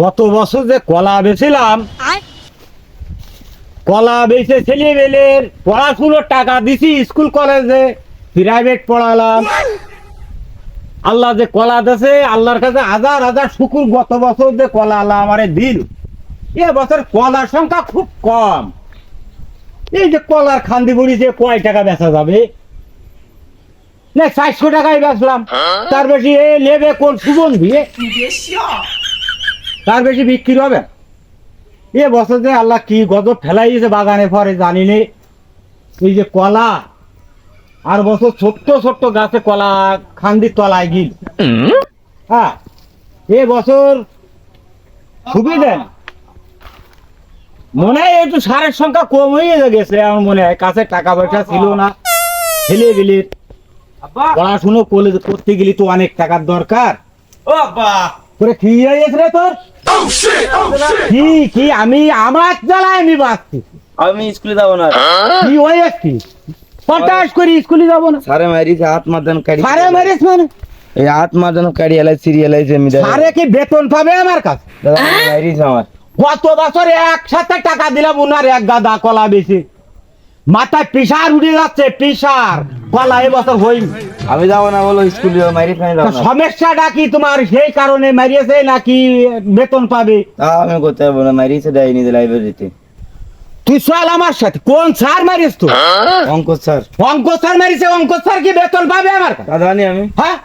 গত বছর যে কলা বেছিলাম কলা বেচে ছেলে বেলের পড়াশুনোর টাকা দিছি স্কুল কলেজে প্রাইভেট পড়ালাম। আল্লাহ যে কলা দেছে আল্লাহর কাছে হাজার হাজার শুকুর গত বছর যে কলা আল্লাহ আমারে দিল। এ বছর কলার সংখ্যা খুব কম। এই যে কলার খান্দি বড়ি যে কয় টাকা বেচা যাবে? না চারশো টাকায় বেচলাম। তার বেশি এ নেবে কোন সুগন্ধি? তার বেশি বিক্রি হবে? এ বছর যে আল্লাহ কি গজব ফেলাইছে বাগানে পরে জানি নে এই যে কলা আর বছর ছোট্ট ছোট্ট গাছে কলা খান্দির তলায় গিল। হ্যাঁ এ বছর সুবিধা না। মনে হয় একটু সারের সংখ্যা কম হয়ে গেছে আমার মনে হয়। কাছে টাকা পয়সা ছিল না। ছেলে গেলির পড়াশুনো করতে গেলে তো অনেক টাকার দরকার। ও আব্বা। তোরে কি হয়েছে রে তোর? কি কি? আমি আমার জ্বালায় আমি বাঁচছি। আমি স্কুলে যাব না। কি হয়েছি? পটাশ করে স্কুলে যাব না। সারে হাত মাদান কাড়ি সারে মেরিস মানে? এই হাত মাদান কাড়ি এলাই সিরিয়ালাইজ আমি সারে কি বেতন পাবে আমার কাছে? মারিছে আমার। গত বছর একসাথে টাকা দিলাম উনার এক গাদা কলা বেশি। মাথায় পিসার উঠে যাচ্ছে পিসার কলা এবছর হই আমি যাব না বলো স্কুলে মারিছে আমি যাব না। সমস্যাটা কি তোমার? সেই কারণে মারিয়েছে নাকি বেতন পাবে? আমি পারব না মারিছে দেয়নি লাইব্রেরিতে তুই চল আমার সাথে। কোন স্যার মারিস তুই? অঙ্ক স্যার। অঙ্ক স্যার মারিছে অঙ্ক স্যার কি বেতন পাবে আমার? তা জানি আমি। হ্যাঁ?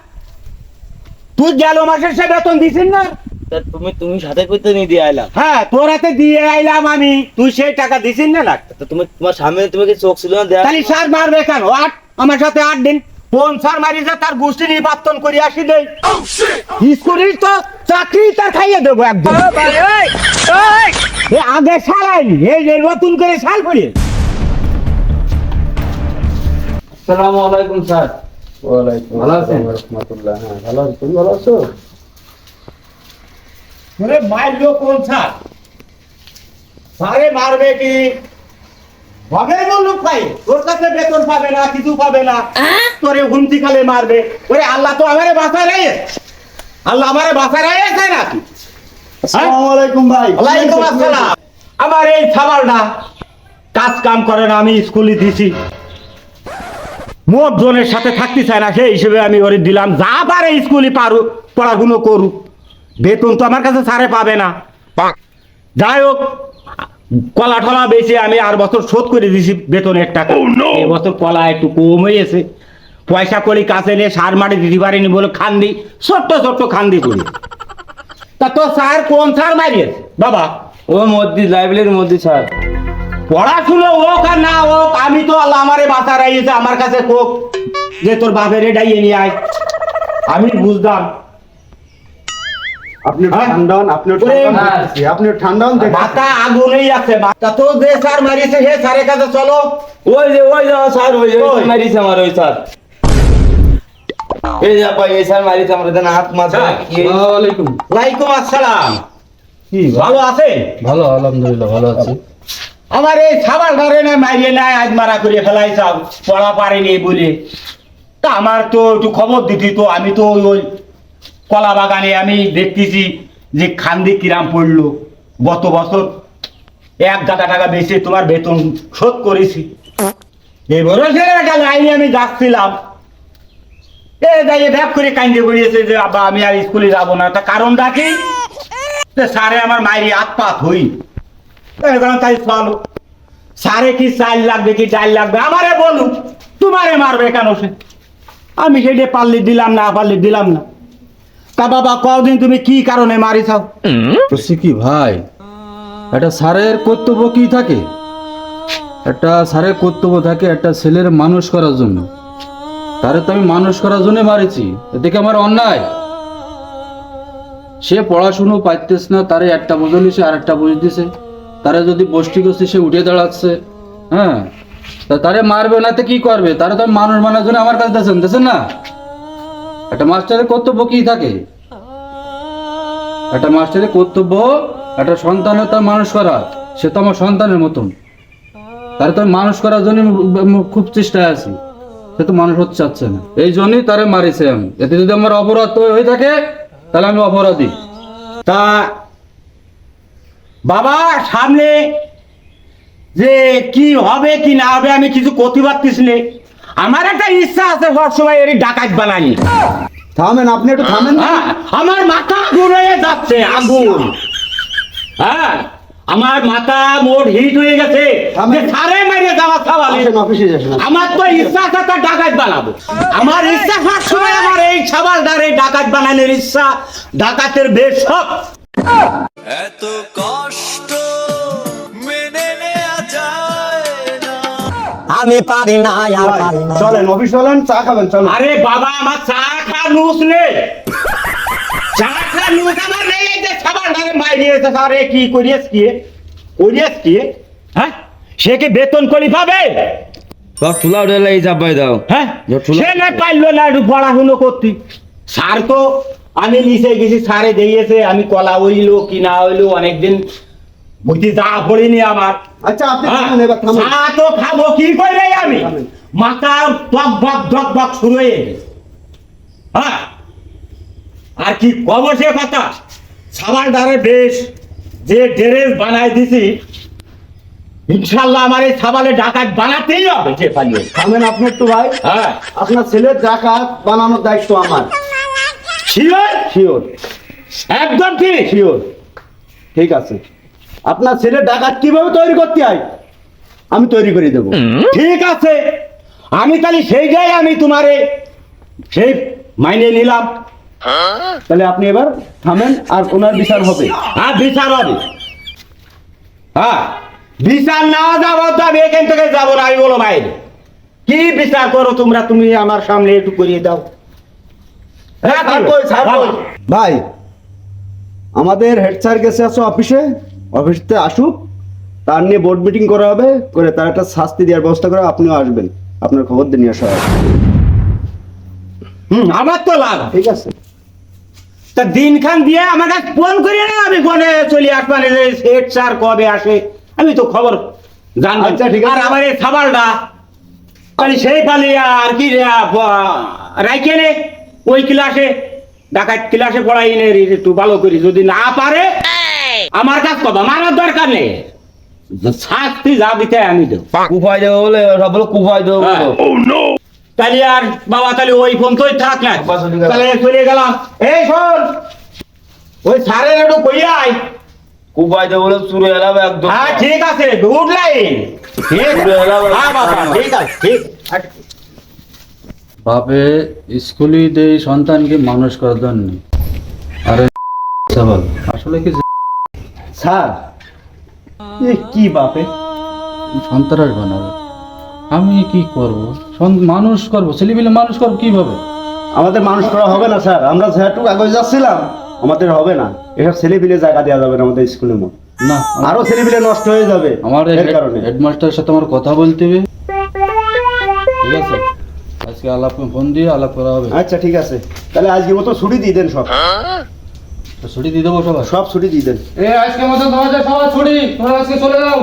তুই গেল মাসের সে বেতন দিছিস না? তা তুমি তুমি সাথে করতে নিয়ে দিয়ে আইলাম হ্যাঁ তোর হাতে দিয়ে আইলাম আমি। তুই সেই টাকা দিছিস না না তা তুমি তোমার সামনে তুমি কি চোখ ছিল না দেয়া তাহলে স্যার মারবে কেন? আট আমার সাথে আট দিন। কোন স্যার মারিছে তার গোষ্ঠী নির্বাচন করে আসি দেই। স্কুলের তো চাকরি তার খাইয়ে দেবো একদম। আগে সারাইনি এই নতুন করে সাল পড়িয়ে আসসালামু আলাইকুম স্যার। ওয়ালাইকুম ভালো আছেন? রহমতুল্লাহ। হ্যাঁ ভালো আছি। তুমি ভালো আছো? তোরে মারলো কোন স্যার স্যারে মারবে কি? হবে বলল ভাই তোর কাছে বেতন পাবে না কিছু পাবে না। তোরে হুমকি খালে মারবে। ওরে আল্লাহ তো আমারে বাঁচা রে আল্লাহ আমারে বাঁচা রাখছে নাকি? আসসালামু আলাইকুম ভাই। ওয়ালাইকুম আসসালাম। আমার এই খাবারটা কাজ কাম করে না আমি স্কুলে দিছি। মোট জনের সাথে থাকতে চায় না সেই হিসেবে আমি ওরে দিলাম যা পারে স্কুলে পারু পড়াশুনো করুক। বেতন তো আমার কাছে সারে পাবে না। যাই হোক কলা টলা বেশি আমি আর বছর শোধ করে দিছি বেতনের টাকা এই বছর কলা একটু কম হয়েছে পয়সা করি কাছে নিয়ে সার মাটি দিতে পারিনি বলে খান্দি ছোট্ট ছোট্ট খান্দি করি। তা তো স্যার কোন স্যার মারিয়েছে বাবা। ও মধ্যে লাইব্রেরির মধ্যে স্যার। পড়াশুনো হোক আর না হোক আমি তো আল্লাহ আমারে বাঁচা রাইছে আমার কাছে কোক যে তোর বাপের ডাইয়ে নিয়ে আয়। আমি বুঝতাম। আপনি হ্যাঁ? আপনি ওরে ঠান্ডা হন মা- দেখতেছি, আপনি ঠান্ডা হন দেখতেছি। মাথা আগুনেই আছে মাথা তো যে স্যার মারিয়েছে সে স্যারের কাছে চলো। ওই যে ওই যে স্যার ওই যে। মারিছে আমার ওই স্যার এই যে আপা এই স্যার মারিছে আমার দেন হাত মাথা কি ওয়ালাইকুম। ওয়ালাইকুম আসসালাম। কি ভালো? আছে ভালো আলহামদুলিল্লাহ ভালো আছি। আমার এই খাবার ধরে না মারিয়ে নাই আজ মারা করে ফেলাই সব পড়া পারেনি বলে। তা আমার তো একটু খবর দিতি তো আমি তো ওই ওই কলা বাগানে আমি দেখতেছি যে খান্দি কিরাম পড়ল। গত বছর এক গাদা টাকা বেশি তোমার বেতন শোধ করেছি। ভরসে একটা লাইনে আমি যাচ্ছিলাম। এ যাই ভ্যাপ করে কান্দে বেরিয়েছে যে, আব্বা, আমি আর স্কুলে যাব না। তা কারণটা কি? যে স্যারে আমার মায়ের হাত পাত হই এখন তাই চলো। সারে কি চাল লাগবে, কি ডাল লাগবে? আমারে বলুক, তোমারে মারবে কেন সে? আমি সেটা পারলে দিলাম না পারলে দিলাম না। তা বাবা কদিন তুমি কি কারণে মারিছাও বলছি কি ভাই? একটা স্যারের কর্তব্য কি থাকে? একটা স্যারের কর্তব্য থাকে একটা ছেলের মানুষ করার জন্য। তারে তো আমি মানুষ করার জন্য মারিছি। এতে কি আমার অন্যায়? সে পড়াশুনো পাইতেছ না তারে একটা বুঝলি সে আর একটা বুঝ দিছে। তারে যদি বষ্টি করছে সে উঠে দাঁড়াচ্ছে। হ্যাঁ? তা তারে মারবে না তো কি করবে? তারে তো মানুষ মানার জন্য আমার কাছে দেখছেন দেখছেন না? একটা মাস্টারের কর্তব্য কি থাকে? একটা মাস্টারের কর্তব্য, একটা সন্তানের তার মানুষ করা। সে তো আমার সন্তানের মতন। তার তো মানুষ করার জন্য খুব চেষ্টায় আছি। সে তো মানুষ হতে চাচ্ছে না। এই জন্যই তারে মারিছে আমি। এতে যদি আমার অপরাধ হয়ে থাকে, তাহলে আমি অপরাধী। তা বাবা, সামনে যে কি হবে, কি না হবে, আমি কিছু করতে পারতিস আমার একটা ইচ্ছা আছে সবসময় এর ডাকাত বানানি থামেন আপনি একটু থামেন না। হ্যাঁ, আমার মাথা হয়ে যাচ্ছে আগুন হ্যাঁ আমার মাথা মোট হিট হয়ে গেছে। সারে মেরে যাওয়া খাওয়ালে অফিসে আসেন। আমার তো ইচ্ছা আছে তার ডাকাত বানাবো। আমার ইচ্ছা সবসময় আমার এই ছাবালদার এই ডাকাত বানানোর ইচ্ছা। ডাকাতের বেশ সব এত কষ্ট আমি পারি না আর পারি না। চলেন অফিস চলেন চা খাবেন চলেন। আরে বাবা আমার চা খা নুস নে চা খা নুস আমার নেই যে আরে কি কি? কি? হ্যাঁ? সে কি বেতন করি পাবে তুলা দাও। হ্যাঁ? সে না পারল না একটু পড়াশুনো করতে। স্যার তো আমি নিচে গেছি স্যারে দিয়েছে আমি কলা হইল কি না হইল অনেকদিন বুঝতে যা পড়িনি আমার। আচ্ছা আপনি হ্যাঁ, থামেন এবার থামেন। চা তো খাব কি করে আমি? থামেন। মাথা টক বক ধক বক শুরু হয়ে গেছে। হ্যাঁ? আর কি কব সে কথা? সাবান দ্বারে বেশ যে ড্রেস বানাই দিছি ইনশাল্লাহ আমার এই সাবালে ডাকাত বানাতেই হবে। যে পালিয়ে থামেন আপনি একটু ভাই। হ্যাঁ। আপনার ছেলের জাকাত বানানোর দায়িত্ব আমার। শিওর? শিওর। একদম ঠিক। শিওর। ঠিক আছে। আপনার ছেলের ডাকাত কীভাবে তৈরি করতে হয়? আমি তৈরি করে দেবো। ঠিক আছে। আমি তাহলে সেই যাই আমি তোমারে সেই মাইনে নিলাম। তাহলে আপনি এবার থামেন আর ওনার বিচার হবে। হ্যাঁ বিচার হবে। হ্যাঁ। বিচার না যাব তো আমি এখান থেকে যাব না আমি বলো বাইরে কি বিচার করো তোমরা? তুমি আমার সামনে একটু করিয়ে দাও। হ্যাঁ, ভাই আমাদের হেড স্যার গেছে আছে অফিসে। অফিসতে আসুক তার নিয়ে বোর্ড মিটিং করা হবে করে তার একটা শাস্তি দেওয়ার ব্যবস্থা করে আপনিও আসবেন। আপনার খবর দিয়ে নিয়ে আসা হবে। হুম, আমার তো লাভ। ঠিক আছে। তা দিন খান দিয়ে আমার কাছে ফোন করিয়ে না আমি ফোনে চলে আসবানে যে সেট স্যার কবে আসে আমি তো খবর জানব। আচ্ছা, ঠিক আছে। আর আমার এই খাবারটা তাহলে সেই পালি আর কি রাইকে নে ওই ক্লাসে ডাকাত ক্লাসে পড়াই নে একটু ভালো করি যদি না পারে আমার কাজ কবা মারার দরকার নেই। শাস্তি যা দিতে আমি দেবো। কুফাই দেবো বলে সব বলে কুফাই দেবো হ্যাঁ। তাহলে আর বাবা তাহলে ওই ফোন তোই থাক না। তাহলে চলে গেলাম। এই শোন ওই একটু কইয়া আয়। কুফাই দেবো বলে শুরু এলাম একদম। হ্যাঁ ঠিক আছে গুড লাইন ঠিক হ্যাঁ বাবা ঠিক আছে ঠিক। বাপে স্কুলে দেই সন্তানকে মানুষ করার জন্য। আরে আসলে কি স্যার। এ কি বাপে? সন্ত্রাস বানাবে আমি কি করব? মানুষ করব ছেলেপিলে মানুষ করব কীভাবে? আমাদের মানুষ করা হবে না স্যার। আমরা যেটুকু আগে যাচ্ছিলাম আমাদের হবে না। এসব ছেলে পিলে জায়গা দেওয়া যাবে না আমাদের স্কুলের মধ্যে। না আরও ছেলে পিলে নষ্ট হয়ে যাবে আমার এর কারণে। হেডমাস্টারের সাথে আমার কথা বলতে হবে। ঠিক আছে? আজকে আলাপ ফোন দিয়ে আলাপ করা হবে। আচ্ছা ঠিক আছে। তাহলে আজকে মতো ছুটি দিয়ে দেন সব। তো ছুটি দিয়ে দেবো সবাই সব ছুটি দিয়ে দেন। এ আজকে মতো তোমাদের সবাই ছুটি। তোমরা আজকে চলে যাও।